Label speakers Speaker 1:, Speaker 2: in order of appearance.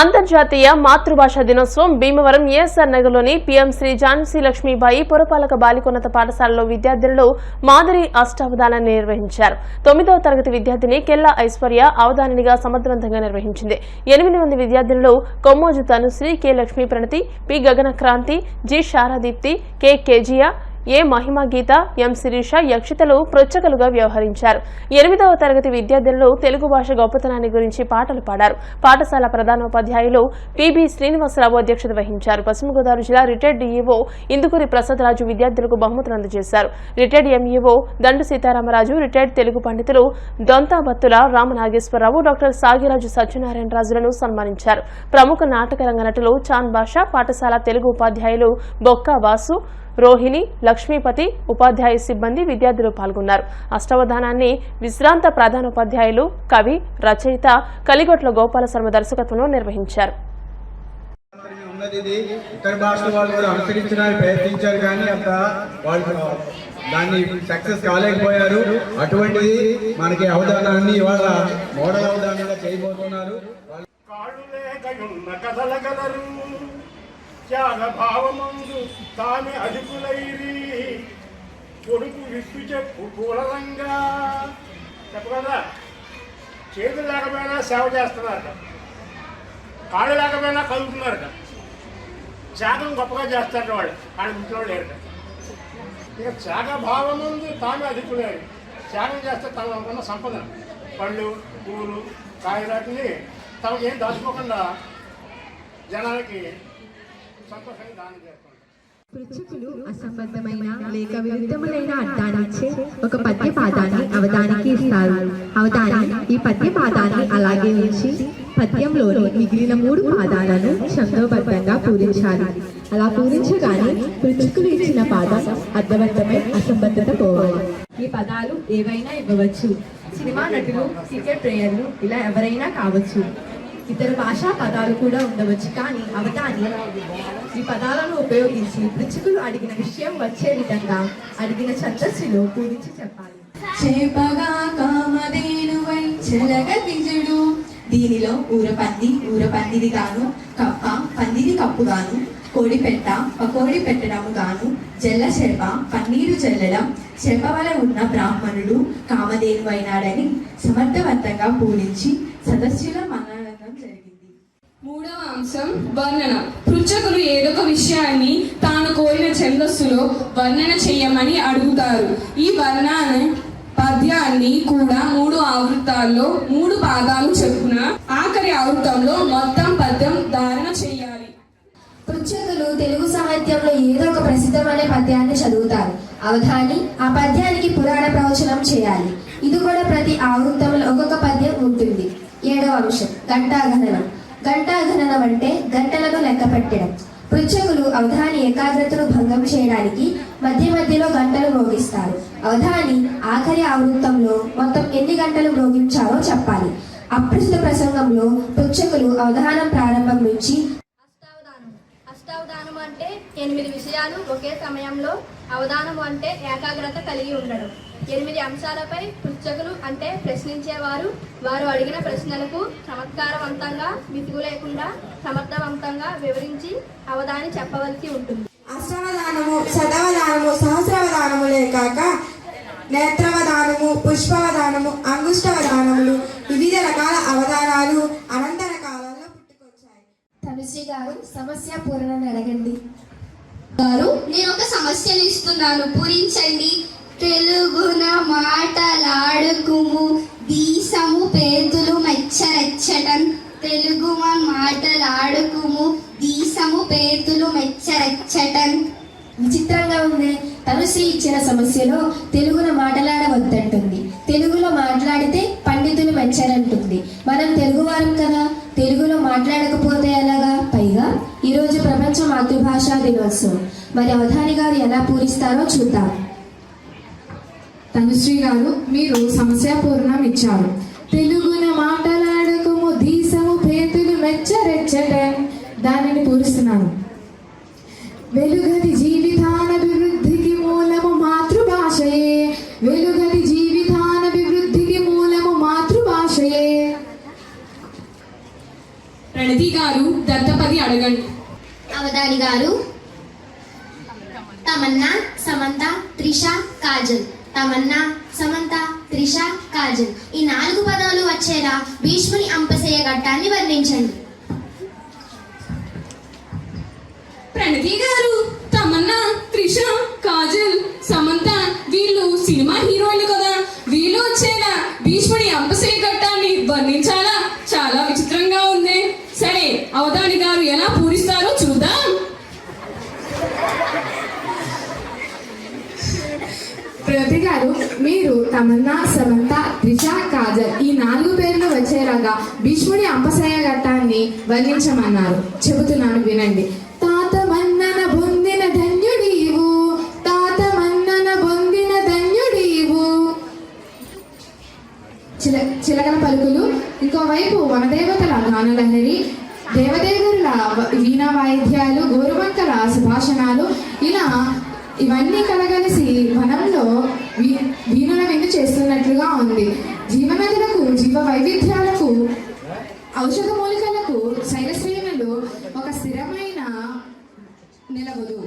Speaker 1: అంతర్జాతీయ మాతృభాష దినోత్సవం భీమవరం ఏఎస్ఆర్ నగర్లోని పీఎం శ్రీ ఝాన్సీ లక్ష్మీబాయి పురపాలక బాలికోన్నత పాఠశాలలో విద్యార్థులలో మాదిరి అష్టావధానాన్ని నిర్వహించారు. తొమ్మిదవ తరగతి విద్యార్థిని కెల్లా ఐశ్వర్య అవధానినిగా సమర్థవంతంగా నిర్వహించింది. ఎనిమిది మంది విద్యార్థులు Kommoju Tanushri K Lakshmi Pranathi P Gagana Kranthi G Saradeepti K Kezia A Mahima Geetha M Sirisha యక్షితలు ప్రొచ్చకలుగా వ్యవహరించారు. ఎనిమిదవ తరగతి విద్యార్థులు తెలుగు భాష గొప్పతనాన్ని గురించి పాటలు పాడారు. పాఠశాల ప్రధానోపాధ్యాయులు పిబి శ్రీనివాసరావు అధ్యక్షత వహించారు. పశ్చిమ గోదావరి జిల్లా రిటైర్డ్ డీఈఓ ఇందుకూరి ప్రసాదరాజు విద్యార్థులకు బహుమతులు అందజేశారు retired MEO Dandu Sitaramaraju retired Telugu పండితులు దొంతాబత్తుల రామనాగేశ్వరరావు డాక్టర్ సాగిరాజు సత్యనారాయణ రాజులను సన్మానించారు. ప్రముఖ నాటకరంగ నటులు చాంద్ బాషా పాఠశాల తెలుగు ఉపాధ్యాయులు బొక్కా వాసు రోహిణి లక్ష్మీపతి ఉపాధ్యాయ సిబ్బంది విద్యార్థులు పాల్గొన్నారు. అష్టవధానాన్ని విశ్రాంత ప్రధానోపాధ్యాయులు కవి రచయిత కలిగొట్ల గోపాల శర్మ దర్శకత్వంలో నిర్వహించారు.
Speaker 2: మాత్రమే ఉన్నది ఇది. ఇతర భాషల వాళ్ళు కూడా అనుసరించడానికి ప్రయత్నించారు కానీ అంత వాళ్ళు దాన్ని సక్సెస్ కాలేకపోయారు. అటువంటిది మనకి అవధానాన్ని ఇవాళ మోడల్ అవధానంగా చేయబోతున్నారు.
Speaker 3: కాళ్ళు లేకయున్న కదలగలరు త్యాగ భావమందు కొడుకు విప్పు చెప్పు కూలరంగా. చెప్పగలరా చేతులు లేకపోయినా సేవ చేస్తున్నారట. కాళ్ళు లేకపోయినా కలుగుతున్నారట త్యాగం గొప్పగా చేస్తారట వాళ్ళు. కానీ ఇంట్లో లేరట. ఇక త్యాగ భావముందు తామే అధికులేరు. త్యాగం చేస్తే తమ ఉన్న సంపద. పళ్ళు పూలు కాయలాటిని తమకు ఏం దాచుకోకుండా జనాలకి సంతోషంగా
Speaker 4: అసంబద్ధమైన లేక విరుద్ధములైన అర్థాన్నిచ్చే ఒక పద్య పాదాన్ని అవధానికి ఇస్తారు. అవధాని ఈ పద్య పాదాన్ని అలాగే ఉంచి పద్యంలోని మిగిలిన మూడు పాదాలను శబ్దబద్ధంగా పూరించాలి అలా పూరించగానే పృచ్ఛకులు ఇచ్చిన పాదం అర్థవంతమై అసంబద్ధత పోవాలి. ఈ పదాలు ఏవైనా ఇవ్వవచ్చు. సినిమా నటులు క్రికెట్ ప్లేయర్లు ఇలా ఎవరైనా కావచ్చు. ఇతర భాషా పదాలు కూడా ఉండవచ్చు. కానీ అవతాని ఈ పదాలను ఉపయోగించి పృచ్ఛకులు అడిగిన విషయం వచ్చే విధంగా అడిగిన ఛందస్సులో పూరించి చెప్పాలి.
Speaker 5: చేపగా కామధేనువై చెలగతిజుడు దీనిలో ఊరపంది ఊరపందిది గాను కప్ప పందిది కప్పుగాను కోడి పెట్ట పకోడి పెట్టడము గాను జల్ల చెరప పన్నీరు జల్లడం చెరప వల ఉన్న బ్రాహ్మణుడు కామధేనువైనాడని సమర్థవంతంగా పూరించి సదస్సుల మన
Speaker 6: మూడవ అంశం వర్ణన. పృచ్చకులు ఏదొక విషయాన్ని తాను కోరిన ఛందస్సులో వర్ణన చేయమని అడుగుతారు. ఈ వర్ణన పద్యాన్ని కూడా మూడు ఆవృత్తాల్లో మూడు పాదాలు చెప్పున ఆఖరి ఆవృత్తంలో మొత్తం పద్యం ధారణ చేయాలి.
Speaker 7: పృచ్చకులు తెలుగు సాహిత్యంలో ఏదో ఒక ప్రసిద్ధమైన పద్యాన్ని చదువుతారు. అవధాని ఆ పద్యానికి పురాణ ప్రవచనం చేయాలి. ఇది కూడా ప్రతి ఆవృత్తంలో ఒక్కొక్క పద్యం ఉంటుంది. ఏడవ అంశం ఘంటాగణనం గంటాగణనం అంటే గంటలను లెక్క పెట్టడం పృచ్ఛకులు అవధాని ఏకాగ్రతను భంగం చేయడానికి మధ్య మధ్యలో గంటలు మ్రోగిస్తారు అవధాని ఆఖరి ఆవృత్తంలో మొత్తం ఎన్ని గంటలు మ్రోగించారో చెప్పాలి. అప్రస్తుత ప్రసంగంలో పృచ్ఛకులు అవధానం ప్రారంభం నుంచి
Speaker 8: అష్టావధానం. అష్టావధానం అంటే ఎనిమిది విషయాలు ఒకే సమయంలో అవధానం అంటే ఏకాగ్రత కలిగి ఉండడం. ఎనిమిది అంశాలపై పృచ్ఛకులు అంటే ప్రశ్నించేవారు. వారు అడిగిన ప్రశ్నలకు చమత్కారవంతంగా విసుగు లేకుండా సమర్థవంతంగా వివరించి అవధాని చెప్పవలసి ఉంటుంది.
Speaker 5: అష్టవధానము శతవధానము సహస్రవధానములే కాక నేత్రవధానము పుష్పవధానము అంగుష్టవధానములు వివిధ రకాల అవధానాలు అనంతర కాలంలో పుట్టుకొచ్చాయి.
Speaker 7: తనుశ్రీ గారు సమస్య పూరణను అడగండి.
Speaker 8: గారు నేను ఒక సమస్యను ఇస్తున్నాను. పూరించండి. తెలుగున మాటలాడుకుము. దీసము పేతులు మెచ్చరచ్చటం. తెలుగు మాటలాడుకుము. దీసము పేతులు మెచ్చరచ్చటం.
Speaker 7: విచిత్రంగా ఉంది. తనుశ్రీ ఇచ్చిన సమస్యలో తెలుగున మాటలాడవద్దంటుంది. మాతృభాషా దినోత్సవం. మరి అవధాని గారు ఎలా పూరిస్తారో చూద్దాం.
Speaker 4: తనుశ్రీ గారు మీరు సమస్య పూర్ణం ఇచ్చారు. తెలుగున మాటలాడకము దీసము పేతులు మెచ్చరెచ్చట. దానిని పూరిస్తున్నాను వెలుగది జీవితానభివృద్ధికి మూలము మాతృభాషయే. వెలుగది జీవితానభివృద్ధికి మూలము మాతృభాషయే.
Speaker 6: ప్రణతి గారు దత్తపది అడగండి.
Speaker 9: అవధాని గారు. తమన్నా సమంత త్రిష కాజల్. తమన్నా సమంత త్రిష కాజల్. ఈ నాలుగు పదాలు వచ్చేలా భీష్ముని అంపసేయ ఘట్టాన్ని వర్ణించండి.
Speaker 6: ప్రణతి గారు తమన్నా త్రిష
Speaker 10: మీరు తమన్నా సమంత త్రిష కాజల్ ఈ నాలుగు పేర్లు వచ్చేలాగా భీష్ముడి అంపశయ ఘట్టాన్ని వర్ణించమన్నారు. చెబుతున్నాను వినండి. తాత మన్నన పొందిన ధన్యుడీవు తాత మన్నన పొందిన ధన్యుడీవు చిల చిలకల పలుకులు. ఇంకోవైపు వనదేవతల గానలహరి దేవదేవుల వ- వీణా వాయిద్యాలు గోరువంకల సుభాషణాలు. ఇలా ఇవన్నీ కలగలిసి వనంలో చేస్తున్నట్లుగా ఉంది. జీవనదులకు జీవ వైవిధ్యాలకు ఔషధ మూలికలకు శైలశ్రేణులు ఒక స్థిరమైన నిలవదు.